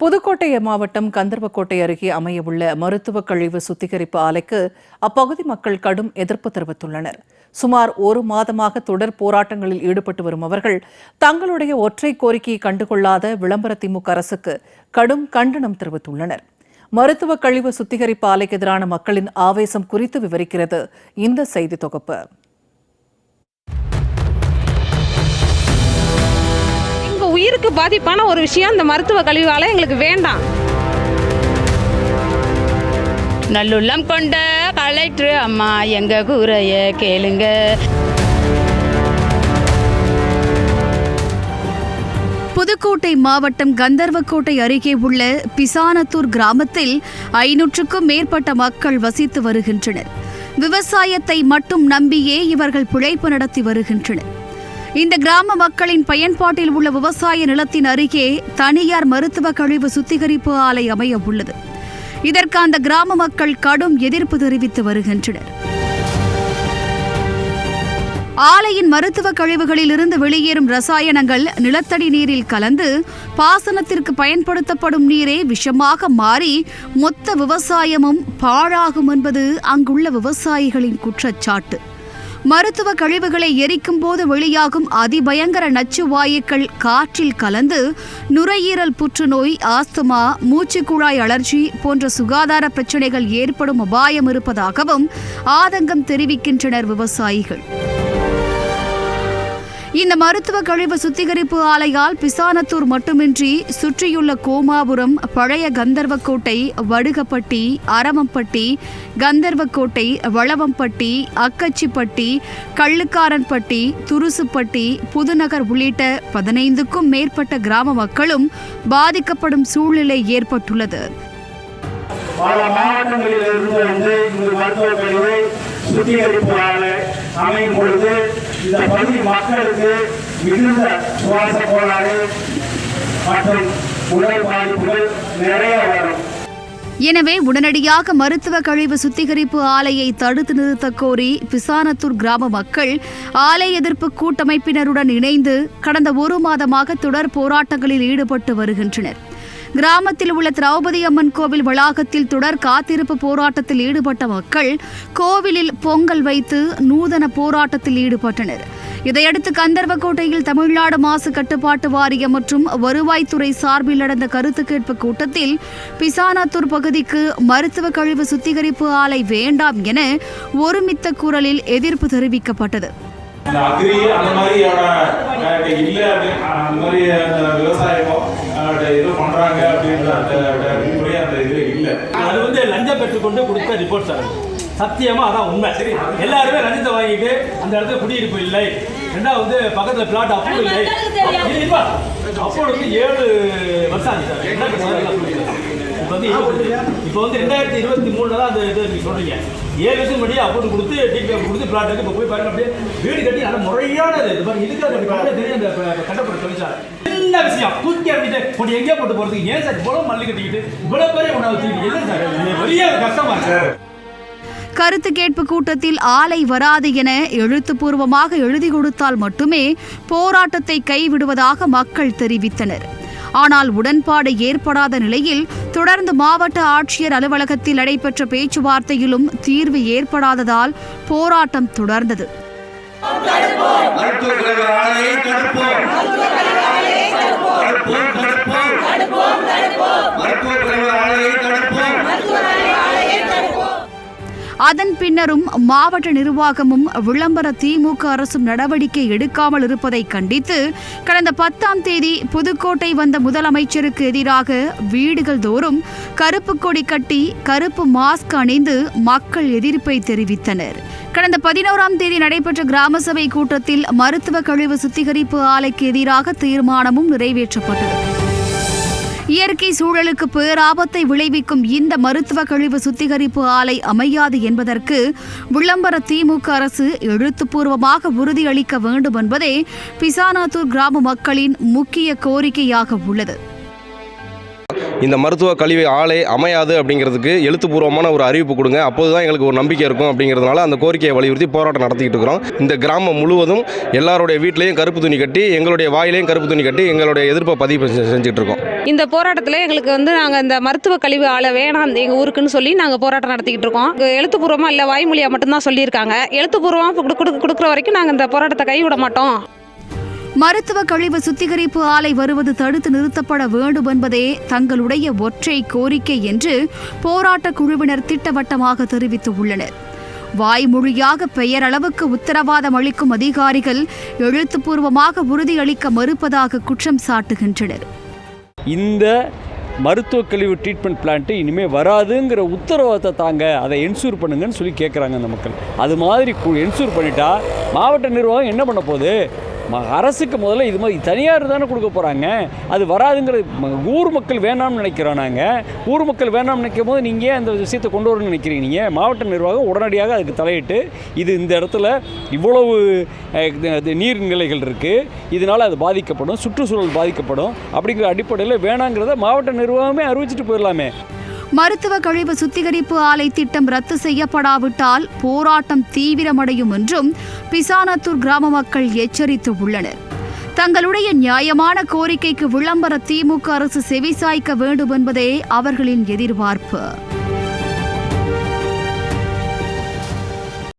புதுக்கோட்டை மாவட்டம் கந்தர்வக்கோட்டை அருகே அமையவுள்ள மருத்துவ கழிவு சுத்திகரிப்பு ஆலைக்கு அப்பகுதி மக்கள் கடும் எதிர்ப்பு தெரிவித்துள்ளனர். சுமார் ஒரு மாதமாக தொடர் போராட்டங்களில் ஈடுபட்டு வரும் அவர்கள் தங்களுடைய ஒற்றை கோரிக்கையை கண்டுகொள்ளாத விளம்பர திமுக அரசுக்கு கடும் கண்டனம் தெரிவித்துள்ளனர். மருத்துவ கழிவு சுத்திகரிப்பு ஆலைக்கு எதிரான மக்களின் ஆவேசம் குறித்து விவரிக்கிறது இந்த செய்தி தொகுப்பு. உயிருக்கு பாதிப்பான ஒரு விஷயம். இந்த மருத்துவ கழிவால எங்களுக்கு வேண்டாம். நல்லுள்ளம் கொண்ட கலெக்டர் அம்மா எங்க கூரைய கேளுங்க. புதுக்கோட்டை மாவட்டம் கந்தர்வக்கோட்டை அருகே உள்ள பிசானத்தூர் கிராமத்தில் ஐநூற்றுக்கும் மேற்பட்ட மக்கள் வசித்து வருகின்றனர். விவசாயத்தை மட்டும் நம்பியே இவர்கள் பிழைப்பு நடத்தி வருகின்றனர். இந்த கிராம மக்களின் பயன்பாட்டில் உள்ள விவசாய நிலத்தின் அருகே தனியார் மருத்துவ கழிவு சுத்திகரிப்பு ஆலை அமைய உள்ளது. இதற்கு அந்த கிராம மக்கள் கடும் எதிர்ப்பு தெரிவித்து வருகின்றனர். ஆலையின் மருத்துவ கழிவுகளில் இருந்து வெளியேறும் ரசாயனங்கள் நிலத்தடி நீரில் கலந்து பாசனத்திற்கு பயன்படுத்தப்படும் நீரே விஷமாக மாறி மொத்த விவசாயமும் பாழாகும் என்பது அங்குள்ள விவசாயிகளின் குற்றச்சாட்டு. மருத்துவ கழிவுகளை எரிக்கும் போது வெளியாகும் அதிபயங்கர நச்சு வாயுக்கள் காற்றில் கலந்து நுரையீரல் புற்றுநோய் ஆஸ்துமா மூச்சுக்குழாய் அலர்ஜி போன்ற சுகாதார பிரச்சினைகள் ஏற்படும் அபாயம் இருப்பதாகவும் ஆதங்கம் தெரிவிக்கின்றனர் விவசாயிகள். இந்த மருத்துவ கழிவு சுத்திகரிப்பு ஆலையால் பிசானத்தூர் மட்டுமின்றி சுற்றியுள்ள கோமாபுரம் பழைய கந்தர்வக்கோட்டை வடுகப்பட்டி அரவம்பட்டி கந்தர்வக்கோட்டை வளவம்பட்டி அக்கச்சிப்பட்டி கள்ளுக்காரன்பட்டி துருசுப்பட்டி புதுநகர் உள்ளிட்ட பதினைந்துக்கும் மேற்பட்ட கிராம மக்களும் பாதிக்கப்படும் சூழ்நிலை ஏற்பட்டுள்ளது. பல மாவட்டங்களிலிருந்து வந்து இந்த மருத்துவ கழிவை சுத்திகரிப்பு ஆலை அமையும் பொழுது இந்த பகுதி மக்களுக்கு மிகுந்த சுவாச கோளாறு மற்றும் உடல் பாதிப்புகள் நிறைய வரும். எனவே உடனடியாக மருத்துவ கழிவு சுத்திகரிப்பு ஆலையை தடுத்து நிறுத்தக் கோரி பிசானத்தூர் கிராம மக்கள் ஆலை எதிர்ப்பு கூட்டமைப்பினருடன் இணைந்து கடந்த ஒரு மாதமாக தொடர் போராட்டங்களில் ஈடுபட்டு வருகின்றனர். கிராமத்தில் உள்ள திரௌபதி அம்மன் கோவில் வளாகத்தில் தொடர் காத்திருப்பு போராட்டத்தில் ஈடுபட்ட மக்கள் கோவிலில் பொங்கல் வைத்து நூதன போராட்டத்தில் ஈடுபட்டனர். இதையடுத்து கந்தர்வக்கோட்டையில் தமிழ்நாடு மாசு கட்டுப்பாட்டு வாரியம் மற்றும் வருவாய்த்துறை சார்பில் நடந்த கருத்து கேட்பு கூட்டத்தில் பிசானாத்தூர் பகுதிக்கு மருத்துவ கழிவு சுத்திகரிப்பு ஆலை வேண்டாம் என ஒருமித்த குரலில் எதிர்ப்பு தெரிவிக்கப்பட்டது. இந்த அக்ரி அந்த அந்த மாதிரி விவசாயமோ இது பண்றாங்க அப்படின்ற அந்த அந்த விதிமுறை அந்த இது இல்ல. அது வந்து லஞ்சம் பெற்றுக்கொண்டு கொடுத்த ரிப்போர்ட் சார் சத்தியமா அதான் உண்மை. சரி. எல்லாருமே லஞ்சத்தை வாங்கிட்டு அந்த இடத்துல குடியிருப்பு இல்லை. ரெண்டாவது வந்து பக்கத்துல பிளாட் அப்ரூவ் இல்லை. அப்ரூவ் வந்து ஏழு வருஷம் ஆச்சு சார். இப்போ வந்து இப்போ வந்து ரெண்டாயிரத்தி இருபத்தி மூணுல தான் அந்த இது நீங்க சொல்றீங்க. ஏழு வருஷம் முன்னாடி அப்ரூவ் கொடுத்து டிபிஎஃப் கொடுத்து பிளாட் இருக்கு இப்போ போய் பாருங்க அப்படியே வீடு கட்டி நல்ல முறையான இது. பாருங்க இதுக்கு கட்ட தெரியும் அந்த கட்டப்பட்ட தொழிற்சாலை. என்ன விஷயம். தூக்கி அப்படிட்டு போட்டு எங்கேயோ போட்டு போறதுக்கு ஏன் சார் இவ்வளவு மல்லி கட்டிக்கிட்டு இவ்வளவு பெரிய உணவு என்ன சார் பெரிய கஷ்டமா இருக்கு. சார். கருத்து கேட்பு கூட்டத்தில் ஆலை வராது என எழுத்துப்பூர்வமாக எழுதி கொடுத்தால் மட்டுமே போராட்டத்தை கைவிடுவதாக மக்கள் தெரிவித்தனர். ஆனால் உடன்பாடு ஏற்படாத நிலையில் தொடர்ந்து மாவட்ட ஆட்சியர் அலுவலகத்தில் நடைபெற்ற பேச்சுவார்த்தையிலும் தீர்வு ஏற்படாததால் போராட்டம் தொடர்ந்தது. மருத்துவ கழிவு ஆலையை தடுப்போம் தடுப்போம் தடுப்போம் மருத்துவ கழிவு ஆலையை தடுப்போம் அதன் பின்னரும் மாவட்ட நிர்வாகமும் விளம்பர திமுக அரசும் நடவடிக்கை எடுக்காமல் இருப்பதை கண்டித்து கடந்த பத்தாம் தேதி புதுக்கோட்டை வந்த முதலமைச்சருக்கு எதிராக வீடுகள் தோறும் கருப்பு கொடி கட்டி கருப்பு மாஸ்க் அணிந்து மக்கள் எதிர்ப்பை தெரிவித்தனர். கடந்த பதினோராம் தேதி நடைபெற்ற கிராம சபை கூட்டத்தில் மருத்துவ கழிவு சுத்திகரிப்பு ஆலைக்கு எதிராக தீர்மானமும் நிறைவேற்றப்பட்டது. இயற்கை சூழலுக்கு பேராபத்தை விளைவிக்கும் இந்த மருத்துவ கழிவு சுத்திகரிப்பு ஆலை அமையாது என்பதற்கு விளம்பர திமுக அரசு எழுத்துப்பூர்வமாக உறுதியளிக்க வேண்டும் என்பதே பிசானாத்தூர் கிராம மக்களின் முக்கிய கோரிக்கையாக உள்ளது. இந்த மருத்துவ கழிவு ஆலை அமையாது அப்படிங்கிறதுக்கு எழுத்துப்பூர்வமான ஒரு அறிவிப்பு கொடுங்க. அப்போது தான் எங்களுக்கு ஒரு நம்பிக்கை இருக்கும் அப்படிங்கிறதுனால அந்த கோரிக்கையை வலியுறுத்தி போராட்டம் நடத்திக்கிட்டு இருக்கிறோம். இந்த கிராமம் முழுவதும் எல்லாருடைய வீட்லேயும் கருப்பு துணி கட்டி எங்களுடைய வாயிலையும் கருப்பு துணி கட்டி எங்களுடைய எதிர்ப்பை பதிவு செஞ்சு- செஞ்சுட்டு இருக்கோம். இந்த போராட்டத்தில் எங்களுக்கு வந்து நாங்கள் இந்த மருத்துவ கழிவு ஆலை வேணாம் எங்கள் ஊருக்குன்னு சொல்லி நாங்கள் போராட்டம் நடத்திக்கிட்டு இருக்கோம். எழுத்துப்பூர்வமாக இல்லை வாய்மொழியாக மட்டும்தான் சொல்லியிருக்காங்க. எழுத்துப்பூர்வமாக கொடுக்குற வரைக்கும் நாங்கள் இந்த போராட்டத்தை கைவிட மாட்டோம். மருத்துவ கழிவு சுத்திகரிப்பு ஆலை வருவது தடுத்து நிறுத்தப்பட வேண்டும் என்பதே தங்களுடைய ஒற்றை கோரிக்கை என்று போராட்ட குழுவினர் திட்டவட்டமாக தெரிவித்துள்ளனர். வாய்மொழியாக பெயரளவுக்கு உத்தரவாதம் அளிக்கும் அதிகாரிகள் எழுத்துப்பூர்வமாக உறுதியளிக்க மறுப்பதாக குற்றம் சாட்டுகின்றனர். இந்த மருத்துவ கழிவு ட்ரீட்மெண்ட் பிளான்ட்டு இனிமேல் வராதுங்கிற உத்தரவாதத்தை தாங்க அதை என்சூர் பண்ணுங்கன்னு சொல்லி கேட்குறாங்க அந்த மக்கள். அது மாதிரி என்சூர் பண்ணிட்டா மாவட்ட நிர்வாகம் என்ன பண்ண போகுது? அரசுக்கு முதல்ல இது மாதிரி தனியார் தானே கொடுக்க போகிறாங்க அது வராதுங்கிற ஊர் மக்கள் வேணாம்னு நினைக்கிறோம் நாங்கள் ஊர் மக்கள் வேணாம்னு நினைக்கும் போது நீங்கள் ஏன் அந்த விஷயத்தை கொண்டு வரணும்னு நினைக்கிறீங்க? நீங்கள் மாவட்ட நிர்வாகம் உடனடியாக அதுக்கு தலையிட்டு இது இந்த இடத்துல இவ்வளவு இது- நீர்நிலைகள் இருக்குது இதனால் அது பாதிக்கப்படும் சுற்றுச்சூழல் பாதிக்கப்படும். அப்படிங்கிற அடிப்படையில் வேணாங்கிறத மாவட்ட நிர்வாகமே அறிவிச்சிட்டு போயிடலாமே. மருத்துவ கழிவு சுத்திகரிப்பு ஆலை திட்டம் ரத்து செய்யப்படாவிட்டால் போராட்டம் தீவிரமடையும் என்றும் பிசானத்தூர் கிராம மக்கள் எச்சரித்து உள்ளனர் தங்களுடைய நியாயமான கோரிக்கைக்கு விளம்பர திமுக அரசு செவிசாய்க்க வேண்டும் என்பதே அவர்களின் எதிர்பார்ப்பு.